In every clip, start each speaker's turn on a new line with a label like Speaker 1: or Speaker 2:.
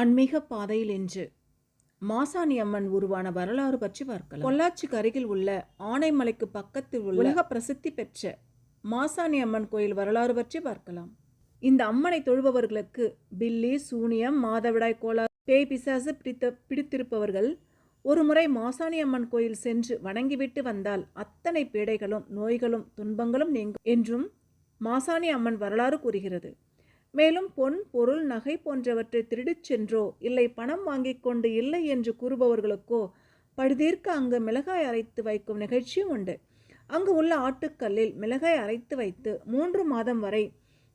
Speaker 1: ஆன்மீக பாதையில் இன்று மாசாணி அம்மன் உருவான வரலாறு பற்றி பார்க்கலாம். பொள்ளாச்சிக்கு அருகில் உள்ள ஆனைமலைக்கு பக்கத்தில் உள்ள உலக பிரசித்தி பெற்ற மாசாணி அம்மன் கோயில் வரலாறு பற்றி பார்க்கலாம். இந்த அம்மனை தொழுபவர்களுக்கு பில்லி சூனியம் மாதவிடாய் கோளாறு பேய் பிசாசு பிடித்த பிடித்திருப்பவர்கள் ஒருமுறை மாசாணி அம்மன் கோயில் சென்று வணங்கிவிட்டு வந்தால் அத்தனை பீடைகளும் நோய்களும் துன்பங்களும் நீங்கும் என்றும் மாசாணி அம்மன் வரலாறு கூறுகிறது. மேலும் பொன் பொருள் நகை போன்றவற்றை திருடிச் சென்றோ இல்லை பணம் வாங்கிக் கொண்டு இல்லை என்று கூறுபவர்களுக்கோ படுதீர்க்க அங்கு மிளகாய் அரைத்து வைக்கும் நிகழ்ச்சியும் உண்டு. அங்கு உள்ள ஆட்டுக்கல்லில் மிளகாய் அரைத்து வைத்து மூன்று மாதம் வரை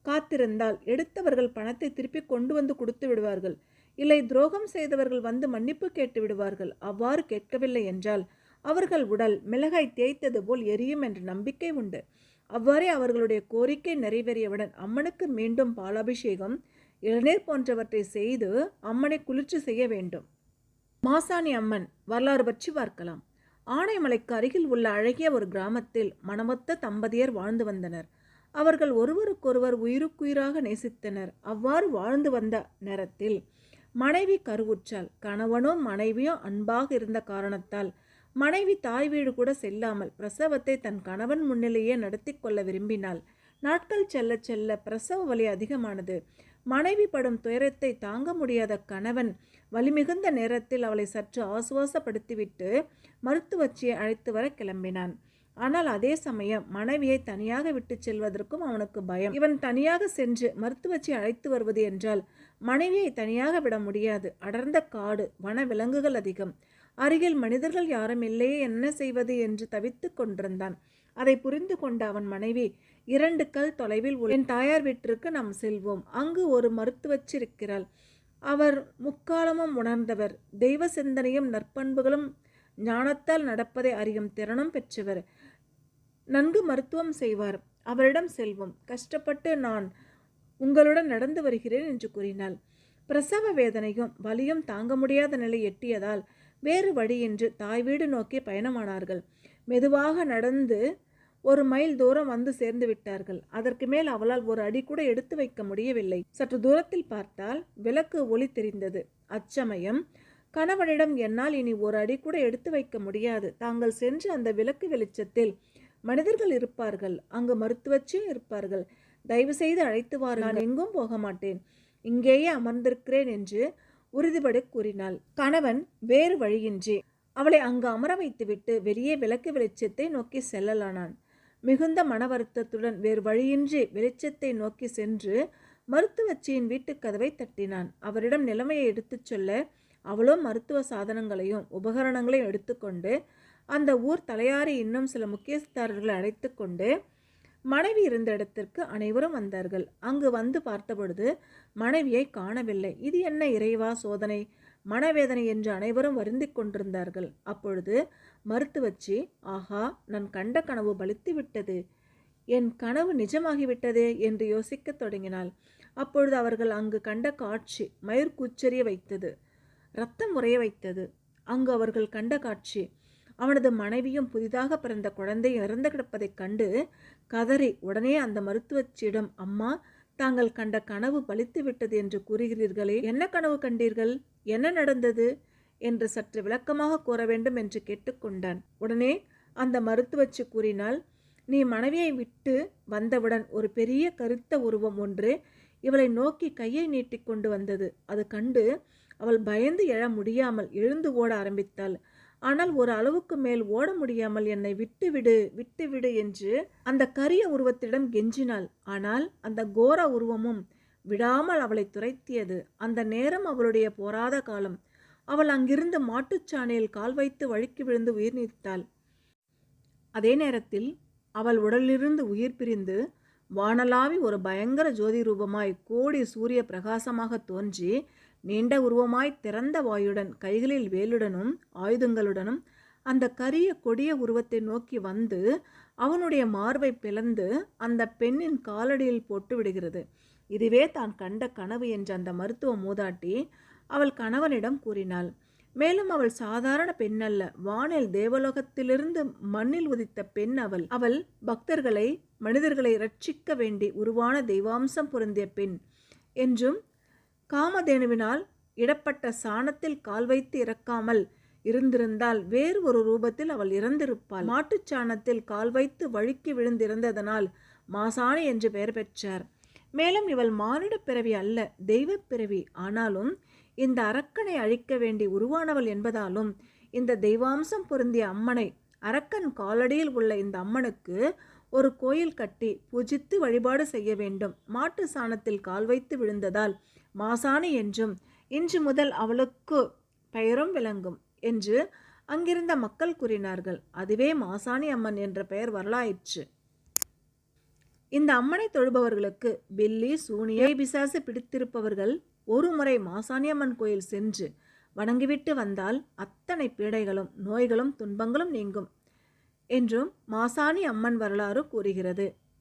Speaker 1: காத்திருந்தால் எடுத்தவர்கள் பணத்தை திருப்பி கொண்டு வந்து கொடுத்து விடுவார்கள். இல்லை துரோகம் செய்தவர்கள் வந்து மன்னிப்பு கேட்டு விடுவார்கள். அவ்வாறு கேட்கவில்லை என்றால் அவர்கள் உடல் மிளகாய் தேய்த்தது போல் எரியும் என்ற நம்பிக்கை உண்டு. அவ்வாறே அவர்களுடைய கோரிக்கை நிறைவேறியவுடன் அம்மனுக்கு மீண்டும் பாலாபிஷேகம் இளநீர் போன்றவற்றை செய்து அம்மனை குளிர்ச்சி செய்ய வேண்டும். மாசாணி அம்மன் வரலாறு பற்றி பார்க்கலாம். ஆனைமலைக்கு அருகில் உள்ள அழகிய ஒரு கிராமத்தில் மணமொத்த தம்பதியர் வாழ்ந்து வந்தனர். அவர்கள் ஒருவருக்கொருவர் உயிருக்குயிராக நேசித்தனர். அவ்வாறு வாழ்ந்து வந்த நேரத்தில் மனைவி கருவுற்றால் கணவனும் மனைவியும் அன்பாக இருந்த காரணத்தால் மனைவி தாய் வீடு கூட செல்லாமல் பிரசவத்தை தன் கணவன் முன்னிலேயே நடத்தி கொள்ள விரும்பினாள். நாட்கள் செல்ல செல்ல பிரசவ வலி அதிகமானது. மனைவி படும் துயரத்தை தாங்க முடியாத கணவன் வலிமிகுந்த நேரத்தில் அவளை சற்று ஆசுவாசப்படுத்திவிட்டு மருத்துவச்சியை அழைத்து வர கிளம்பினான். ஆனால் அதே சமயம் மனைவியை தனியாக விட்டு செல்வதற்கும் அவனுக்கு பயம். இவன் தனியாக சென்று மருத்துவச்சி அழைத்து வருவது என்றால் மனைவியை தனியாக விட முடியாது. அடர்ந்த காடு வன விலங்குகள் அதிகம். அருகில் மனிதர்கள் யாரும் இல்லையே என்ன செய்வது என்று தவித்து கொண்டிருந்தான். அதை புரிந்து கொண்ட அவன் மனைவி இரண்டு கல் தொலைவில் என் தாயார் வீட்டிற்கு நாம் செல்வோம். அங்கு ஒரு மருத்துவச்சிருக்கிறாள் அவர் முக்காலமும் உணர்ந்தவர். தெய்வ சிந்தனையும் நற்பண்புகளும் ஞானத்தால் நடப்பதை அறியும் திறனும் பெற்றவர். நன்கு மருத்துவம் செய்வார். அவரிடம் செல்வோம். கஷ்டப்பட்டு நான் உங்களுடன் நடந்து வருகிறேன் என்று கூறினாள். பிரசவ வேதனையும் வலியும் தாங்க முடியாத நிலை எட்டியதால் வேறு வழியின்றி தாய் வீடு நோக்கி பயணமானார்கள். மெதுவாக நடந்து ஒரு மைல் தூரம் வந்து சேர்ந்து விட்டார்கள். அதற்கு மேல் அவளால் ஒரு அடி கூட எடுத்து வைக்க முடியவில்லை. சற்று தூரத்தில் பார்த்தால் விளக்கு ஒளி தெரிந்தது. அச்சமயம் கணவனிடம் என்னால் இனி ஒரு அடி கூட எடுத்து வைக்க முடியாது. தாங்கள் சென்று அந்த விளக்கு வெளிச்சத்தில் மனிதர்கள் இருப்பார்கள். அங்கு மருத்துவச்சியும் இருப்பார்கள். தயவு செய்து அழைத்து வாரு நான் எங்கும் போக மாட்டேன். இங்கேயே அமர்ந்திருக்கிறேன் என்று உறுதிபட கூறினாள். கணவன் வேறு வழியின்றி. அவளை அங்கு அமர வைத்துவிட்டு வெளியே விளக்கு வெளிச்சத்தை நோக்கி செல்லலானான். மிகுந்த மன வருத்தத்துடன் வேறு வழியின்றி வெளிச்சத்தை நோக்கி சென்று மருத்துவச்சியின் வீட்டுக் கதவை தட்டினான். அவரிடம் நிலைமையை எடுத்துச் சொல்ல அவளோ மருத்துவ சாதனங்களையும் உபகரணங்களையும் எடுத்துக்கொண்டு அந்த ஊர் தலையாரி இன்னும் சில முக்கியஸ்தாரர்களை அழைத்து கொண்டு மனைவி இருந்த இடத்திற்கு அனைவரும் வந்தார்கள். அங்கு வந்து பார்த்தபொழுது மனைவியை காணவில்லை. இது என்ன இறைவா சோதனை? மனவேதனை என்று அனைவரும் வருந்திக் கொண்டிருந்தார்கள். அப்பொழுது மருத்துவச்சி ஆஹா நான் கண்ட கனவு பலித்து விட்டது என் கனவு நிஜமாகிவிட்டதே என்று யோசிக்கத் தொடங்கினாள். அப்பொழுது அவர்கள் அங்கு கண்ட காட்சி மயிர் வைத்தது ரத்தம் உறைய வைத்தது. அங்கு அவர்கள் கண்ட காட்சி அவனது மனைவியும் புதிதாக பிறந்த குழந்தை இறந்து கிடப்பதைக் கண்டு கதறி உடனே அந்த மருத்துவச்சியிடம் அம்மா தாங்கள் கண்ட கனவு பலித்து விட்டது என்று கூறுகிறீர்களே. என்ன கனவு கண்டீர்கள்? என்ன நடந்தது? என்று சற்று விளக்கமாக கூற வேண்டும் என்று கேட்டுக்கொண்டான் உடனே அந்த மருத்துவச்சி கூறினால் நீ மனைவியை விட்டு வந்தவுடன் ஒரு பெரிய கருத்த உருவம் ஒன்று இவளை நோக்கி கையை நீட்டிக்கொண்டு வந்தது. அது கண்டு அவள் பயந்து எழ முடியாமல் எழுந்து ஓட ஆரம்பித்தாள். ஆனால் ஒரு அளவுக்கு மேல் ஓட முடியாமல் என்னை விட்டுவிடு விட்டுவிடு என்று அந்த கரிய உருவத்திடம் கெஞ்சினாள். ஆனால் அந்த கோர உருவமும் விடாமல் அவளை துரைத்தியது. அந்த நேரம் அவளுடைய போராத காலம். அவள் அங்கிருந்து மாட்டுச்சாணையில் கால் வைத்து வழுக்கி விழுந்து உயிர் நீத்தாள். அதே நேரத்தில் அவள் உடலிலிருந்து உயிர் பிரிந்து வானலாவி ஒரு பயங்கர ஜோதி ரூபமாய் கோடி சூரிய பிரகாசமாக தோன்றி நீண்ட உருவமாய் திறந்த வாயுடன் கைகளில் வேலுடனும் ஆயுதங்களுடனும் அந்த கரிய கொடிய உருவத்தை நோக்கி வந்து அவனுடைய மார்பை பிளந்து அந்த பெண்ணின் காலடியில் போட்டு விடுகிறது. இதுவே தான் கண்ட கனவு என்ற அந்த மருத்துவ மூதாட்டி அவள் கணவனிடம் கூறினாள். மேலும் அவள் சாதாரண பெண் அல்ல வானில் தேவலோகத்திலிருந்து மண்ணில் உதித்த பெண் அவள். அவள் பக்தர்களை மனிதர்களை ரட்சிக்க வேண்டி உருவான தெய்வாம்சம் பொருந்திய பெண் என்றும் காமதேனுவினால் இடப்பட்ட சாணத்தில் கால் வைத்து இறக்காமல் இருந்திருந்தால் வேறு ஒரு ரூபத்தில் அவள் இறந்திருப்பாள். மாட்டுச் சாணத்தில் கால் வைத்து வழுக்கி விழுந்திருந்ததனால் மாசாணி என்று பெயர் பெற்றார். மேலும் இவள் மானிட பிறவி அல்ல தெய்வ பிறவி. ஆனாலும் இந்த அரக்கனை அழிக்க வேண்டி உருவானவள் என்பதாலும் இந்த தெய்வாம்சம் பொருந்திய அம்மனை அரக்கன் காலடியில் உள்ள இந்த அம்மனுக்கு ஒரு கோயில் கட்டி பூஜித்து வழிபாடு செய்ய வேண்டும். மாட்டு சாணத்தில் கால் வைத்து விழுந்ததால் மாசாணி என்றும் இன்று முதல் அவளுக்கு பெயரும் விளங்கும் என்று அங்கிருந்த மக்கள் கூறினார்கள். அதுவே மாசாணி அம்மன் என்ற பெயர் வரலாயிற்று. இந்த அம்மனை தொழுபவர்களுக்கு பில்லி சூனியை பிசாசு பிடித்திருப்பவர்கள் ஒரு முறை மாசாணியம்மன் கோயில் சென்று வணங்கிவிட்டு வந்தால் அத்தனை பீடைகளும் நோய்களும் துன்பங்களும் நீங்கும் என்றும் மாசாணி அம்மன் வரலாறு கூறுகிறது.